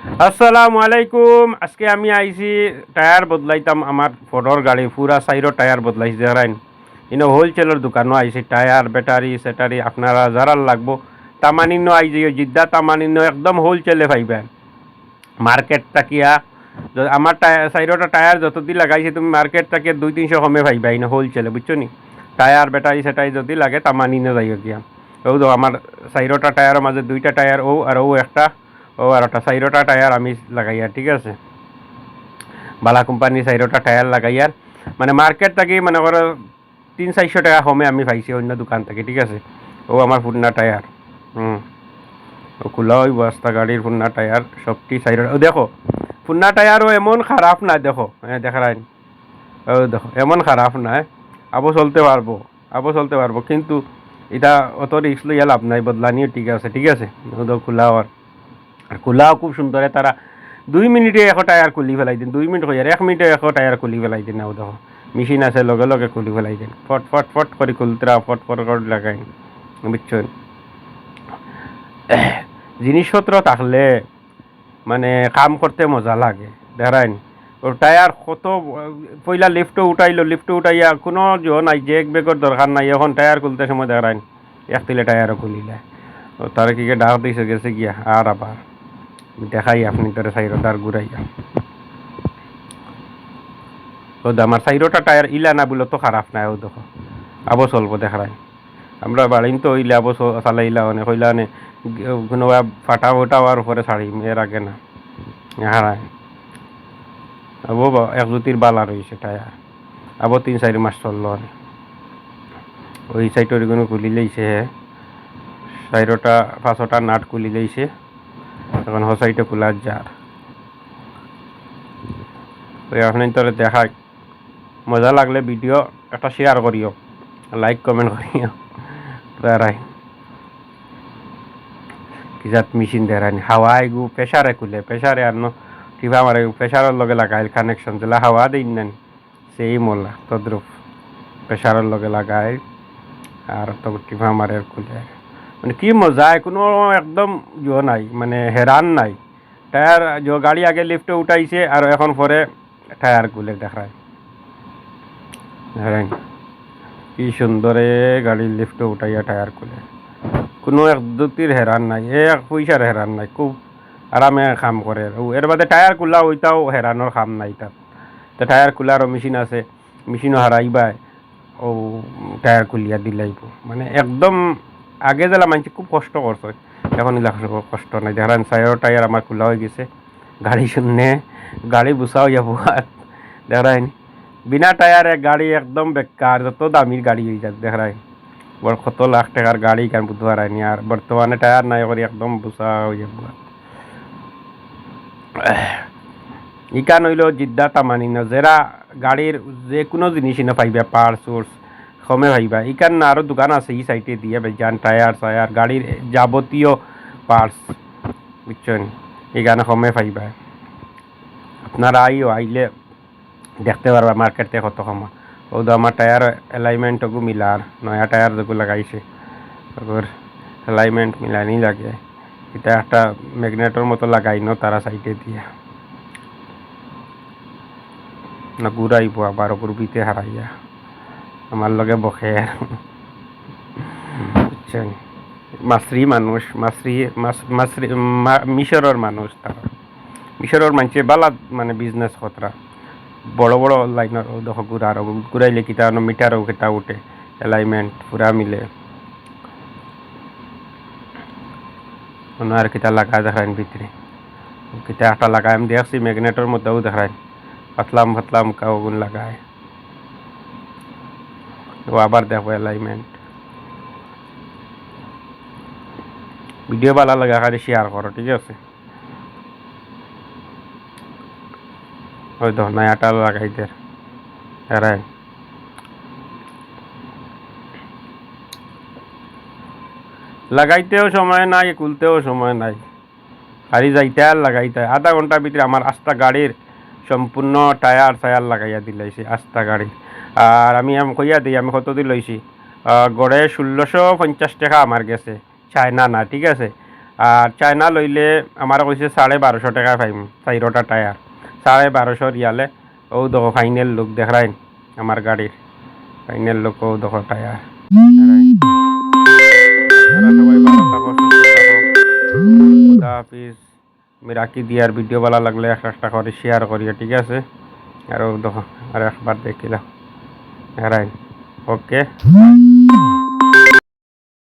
আসসালামু আলাইকুম। আজকে আমি আইছি টায়ার বদলাইতাম আমার ফটোর গাড়ি পুরা সাইরো টায়ার বদলাইছি দেখাইন ইনো হোলসেলের দোকানও আইছি টায়ার ব্যাটারি স্যাটারি আপনারা যারা লাগবো তামানিন্য আইজি জিদ্দা তামানিন্য একদম হোলসেলে পাইবেন মার্কেট তাকিয়া আমার টায়ার সাইরোটা টায়ার যতদি লাগাইছে, তুমি মার্কেট তাকিয়া দুই, তিনশো কমে পাইবা ইনো হোলসেলে বুঝছ নি? টায়ার ব্যাটারি স্যাটারি যদি লাগে তামানিন্য যাই গিয়া ও আমার সাইরোটা টায়ারের মাঝে দুইটা টায়ার ও আর ও একটা। ও, আর একটা সাইরোটা টায়ার আমি লাগাইয়া ঠিক আছে? বালা কোম্পানির সাইরোটা টায়ার লাগাইয়ার মানে মার্কেট থেকে মানে করো তিন চারশো টাকা কমে আমি পাইছি, অন্য দোকান থেকে, ঠিক আছে? ও আমার পুরনা টায়ার হুম ও, খোলা ওই বস্তা গাড়ির পুরনা টায়ার সবটি সাইরো ও, দেখো পুরনা টায়ারও এমন খারাপ না দেখো। হ্যাঁ দেখারাই ও, দেখো, এমন খারাপ না আবো চলতে পারব আবো চলতে পারব কিন্তু এটা অত রিক্স লইয়া লাভ নাই, বদলানিও ঠিক আছে ঠিক আছে। দেখো, খোলা আর আর খোলাও খুব সুন্দর তারা দুই মিনিটে এশ টায়ার খুলি ফেলাই দিন, দুই মিনিট হয়ে এক মিনিটে এশ টায়ার খুলি ফেলাই দিন নাও দেখো মেশিন আছে, লগে লগে খুলি ফেলাই দিন। ফট ফট ফট করে খুলতরা ফট ফট করে লাগাই বুঝছেন জিনিসপত্র থাকলে মানে কাম করতে মজা লাগে। দেখাইন টায়ার কত পয়লা লিফটও উঠাইলো লিফটও উঠাইয়া কোনো জো নাই এক বেগর দরকার নাই, এখন টায়ার খুলতে সময় দেখাইন এক তিলে টায়ারও খুলিলে। তার কি ডাক দিছে, গেছে গিয়া আর আবার দেখাই আপনি তোরে সাইরোটার ঘুরাইয়া। ও আমার সাইরোটা টায়ার ইলা না বলে তো খারাপ নাই ও দেখো। আবো চলবো দেখাই আমরা বাড়িন তো ইলে আবো চালাইলা অনেক হইলা নে কোনো ফাটা ওটা আর উপরে ছাড়িম, এর আগে না। হারাই আবো এক জুতির বালা রয়েছে টায়ার। আবো তিন চারি মাস চলল অনেক ওই সাইডের কোনো খুলি লইছে সাইডটা পাঁচটা নাট খুলি লইছে। এখন হসাইটা খোলার যার ওই আপনি তোরে দেখাই। মজা লাগলে ভিডিও একটা শেয়ার করিও। লাইক কমেন্ট করিও। বেড়াই। কিজাত মেশিন দেখানি হাওয়া এগু প্রেসারে খুলে। প্রেসারে আর টিভা মারে প্রেসারের লগে লাগাইল কানেকশন দিলা হাওয়া দিন নেন। সেই মোলা, তদ্রুপ। প্রেসারের লগে লাগাই আর তো টিভা মারে খুলে। মানে কি মজা, কোনো একদম ইয়ে নাই মানে হেরান নাই। টায়ার যে গাড়ি আগে লিফটে উঠাইছে আর এখন পরে টায়ার গুলে দেখায় হেরান কি সুন্দরে গাড়ির লিফটে উঠাইয়া টায়ার খুলে কোনো এক দুটির হেরান নাই, এক পয়সার হেরান নাই, খুব আরামে কাম করে এর বাদে টায়ার খোলা ওইটাও হেরানোর কাম নাই তার তো টায়ার খোলারও মেশিন আছে মেশিনও হারাইবাই ও টায়ার খুলিয়া দিলাইব। মানে একদম আগে জেলা মানছি, খুব কষ্ট করছে। এখন এলা কষ্ট নাই। দেখান সাইডর টায়ার আমার খোলা হয়ে গেছে। গাড়ি শূন্য গাড়ি বুসা হইয়া বুয়াত দেখাই বিনা টায়ারে গাড়ি একদম বেকার যত দামির গাড়ি হয়ে যাক দেখাই বড় কত লাখ টাকার গাড়ি কেন বুধবার আইনি আর বর্তমানে টায়ার নাই করে একদম বুসা হইয়া বুয়াত ইকান হইল জিদ্দা তামানি না যারা গাড়ির যে কোনো জিনিসই না পাইবা পার সোর্স কমে ভাইবা ইকান না আরও দোকান আছে এই সাইডে দিয়ে বেজান টায়ার টায়ার গাড়ির যাবতীয় পার্টস বুঝছেন? এখানে কমে পাইবা আপনারা আইও, আইলে দেখতে পারবা মার্কেটে কত কমা ও তো আমার টায়ার অ্যালাইনমেন্টকু মিলার, নয়া টায়ার যেগুলো লাগাইছে ওর অ্যালাইনমেন্ট মিলানি লাগে। এটা একটা ম্যাগনেটের মতো লাগাইনো তারা সাইডে দিয়া। না ঘুরাইব আবার গুরবিতে হারাইয়া। আমার লগে বসে বুঝছেন মাছরি মানুষ মাছরি মাছ মাছরি মিশরের মানুষ তারা মিশরের মানুষে বালা মানে বিজনেস খতরা বড় বড় লাইনের দেখো ঘুরার ঘুরাইলে কিতা মিটারও কেটা উঠে এলাইনমেন্ট পুরা মিলে। অন্য আর কিতা লাগা দেখাইন ভিতরে কিতা একটা লাগাই আমি দেখছি ম্যাগনেটের মধ্যেও দেখাইন। পাতলাম পাতলাম কাউগুন লাগায় ও আবার দেখো অ্যালাইনমেন্ট ভিডিও ভালো লাগে, খালি শেয়ার করো, ঠিক আছে? ওই তো নয়াটা লাগাইতে লাগাইতেও সময় নাই, খুলতেও সময় নাই। হারি যাইতে আর লাগাইতে। আধা ঘণ্টার ভিতরে আমার আস্তা গাড়ির সম্পূর্ণ টায়ার টায়ার লাগাইয়া দিলাইছে, আস্তা গাড়ি আর আমি কইয়া দিই, আমি কত দিন লইছি? গড়ে ষোলোশো পঞ্চাশ টাকা আমার গেছে চায়না না, ঠিক আছে? আর চায়না লইলে আমার কইছে সাড়ে বারোশো টাকা পাইম চাইরোটা টায়ার, সাড়ে বারোশো রিয়ালে ও দেখো ফাইনাল লুক দেখাইন আমার গাড়ির, ফাইনাল লুক ও দেখো টায়ার হাফিজ, আমি দিয়ার ভিডিও ভালো লাগলে একটা করে শেয়ার করিও, ঠিক আছে? আর দেখো আর একবার দেখিলাম। નારાયણ. ઓકે